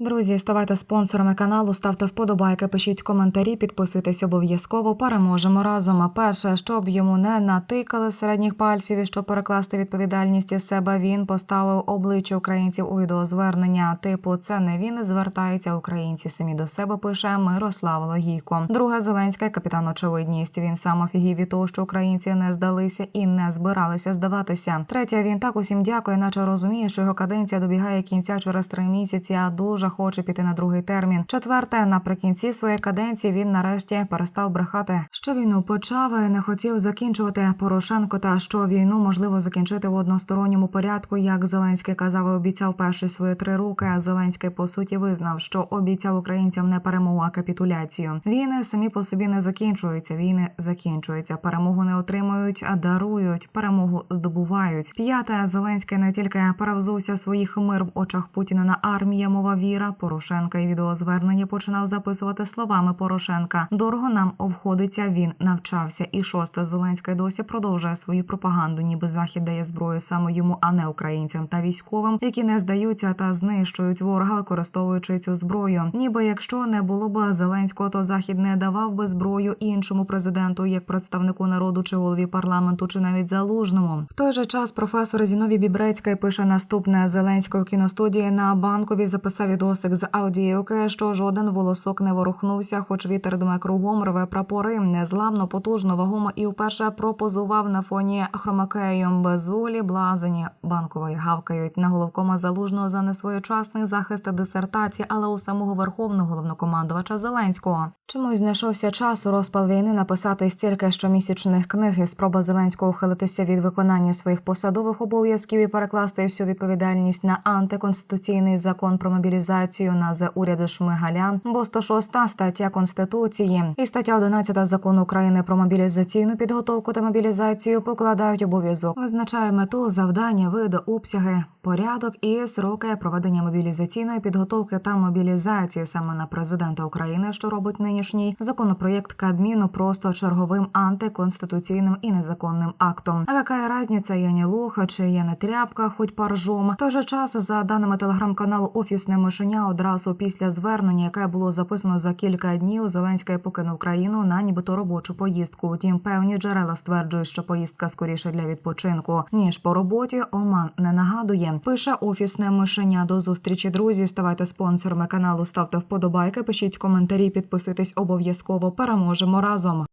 друзі, ставайте спонсорами каналу, ставте вподобайки, пишіть коментарі, підписуйтесь обов'язково. Переможемо разом. А перше, щоб йому не натикали середніх пальців і щоб перекласти відповідальність із себе, він поставив обличчя українців у відеозвернення. Типу, це не він звертається. Українці самі до себе пише Мирослав Логійко. Друге Зеленська, капітан очевидність. Він сам офігів від того, що українці не здалися і не збиралися здаватися. Третє, він так усім дякує, наче розуміє, що його каденція добігає кінця через три місяці, а дуже хоче піти на другий термін. Четверте, наприкінці своєї каденції він нарешті перестав брехати, що війну почав і не хотів закінчувати Порошенко, та що війну можливо закінчити в односторонньому порядку, як Зеленський казав і обіцяв перші свої три роки. Зеленський по суті визнав, що обіцяв українцям не перемогу, а капітуляцію. Війни самі по собі не закінчуються. Війни закінчуються. Перемогу не отримують, а дарують. Перемогу здобувають. П'яте Зеленський не тільки перевзувся своїх хмир в очах Путіна на армія, мова віра Порошенка і відеозвернення починав записувати словами Порошенка. Дорого нам обходиться. Він навчався. І шосте Зеленський досі продовжує свою пропаганду, ніби захід дає зброю саме йому, а не українцям та військовим, які не здаються та знищують ворога, використовуючи цю зброю. Ніби якщо не було б Зеленського, то захід не давав би зброю іншому президенту, як представнику народу чи голові парламенту, чи навіть залужному. В той же час професор Зіновій Бібрецький пише наступне Зеленського кіностудії на банкові записав відосик з аудіоки, що жоден волосок не ворухнувся, хоч вітер дме кругом рве прапори, незламно, потужно, вагомо і вперше пропозував на фоні хромакею безулі, блазені банкової гавкають на головкома залужного за несвоєчасний захист дисертації, але у самого верховного головнокомандувача Зеленського. Чомусь знайшовся час у розпал війни написати стільки щомісячних книг і спроба Зеленського ухилитися від виконання своїх посадових обов'язків і перекласти всю відповідальність на антиконституційний закон про мобілізацію на за уряду Шмигаля, бо 106 стаття конституції і стаття 11 закону України про мобілізаційну підготовку та мобілізацію покладають обов'язок, визначає мету, завдання, види, обсяги, порядок і сроки проведення мобілізаційної підготовки та мобілізації саме на президента України, що робить нинішній законопроєкт Кабміну просто черговим антиконституційним і незаконним актом. А яка разниця, я не лоха чи я не тряпка, хоч паржом. Той же час, за даними телеграм-каналу Офісне мишеня, одразу після звернення, яке було записано за кілька днів, Зеленський покинув країну на нібито робочу поїздку. Втім, певні джерела стверджують, що поїздка скоріше для відпочинку ніж по роботі. Оман не нагадує. Пише офісне мишеня. До зустрічі, друзі. Ставайте спонсорами каналу, ставте вподобайки, пишіть коментарі, підписуйтесь обов'язково. Переможемо разом.